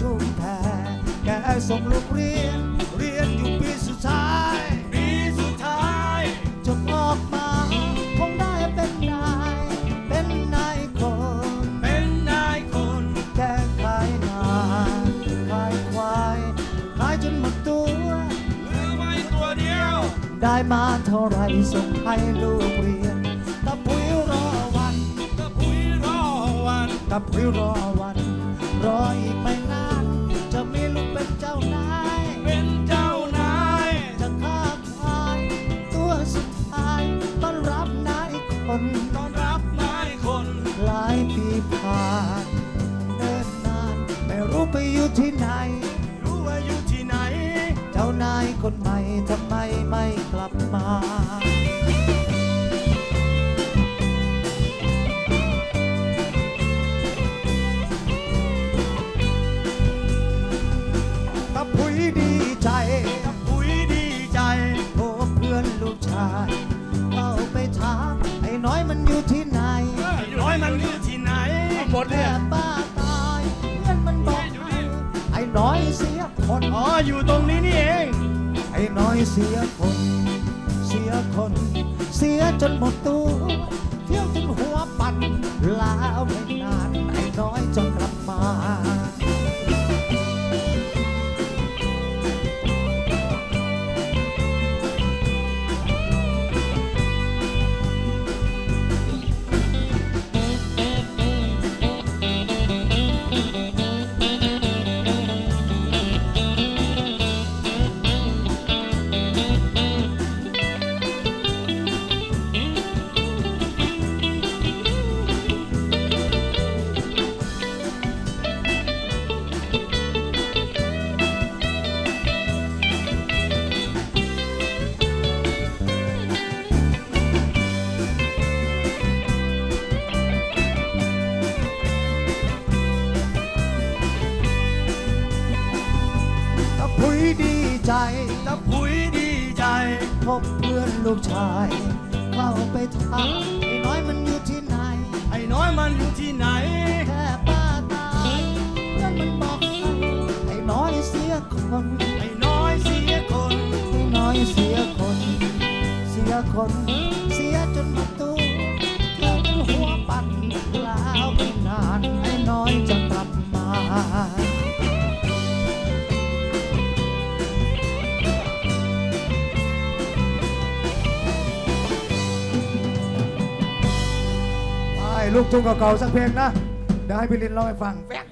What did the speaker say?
ชุมแพแกส่งลูกเรียน เรียนอยู่ปีสุดท้าย ปีสุดท้ายจบออกมา คงได้เป็นนาย เป็นนายคน เป็นนายคนแกขายนาขายควายขายจนหมดตัวเหลือไว้ตัวเดียว ได้มาเท่าไรส่งให้ลูกเรียนตะปุยรอวันก็พุยรอวันตะปุยรอวัน รออีกไม่นาน เข้าไปถามไอ้น้อยมันอยู่ที่ไหนไอ้น้อยมันอยู่ที่ไหนหมดเนี่ยแม่ป้าตายเพื่อนมันบอกให้ไอ้น้อยเสียคน อ๋ออยู่ตรงนี้นี่เองไอ้น้อยเสียคน เสียคน เสียจนหมดตัว เที่ยวจนหัวปั่นลาวไม่นานไอ้น้อยจน พุยดีใจตะพุยดีใจ พบเพื่อนลูกชาย เข้าไปถามไอ้น้อยมันอยู่ที่ไหน ไอ้น้อยมันอยู่ที่ไหน แค่ป้าตายเพื่อนมันบอกให้ไอ้น้อยเสียคน ไอ้น้อยเสียคน ไอ้น้อยเสียคน เสียคน เสียจนหมดตัว ลูกทุ่งเก่าๆสักเพลงนะ เดี๋ยวให้พี่ลินร้องให้ฟังแฟก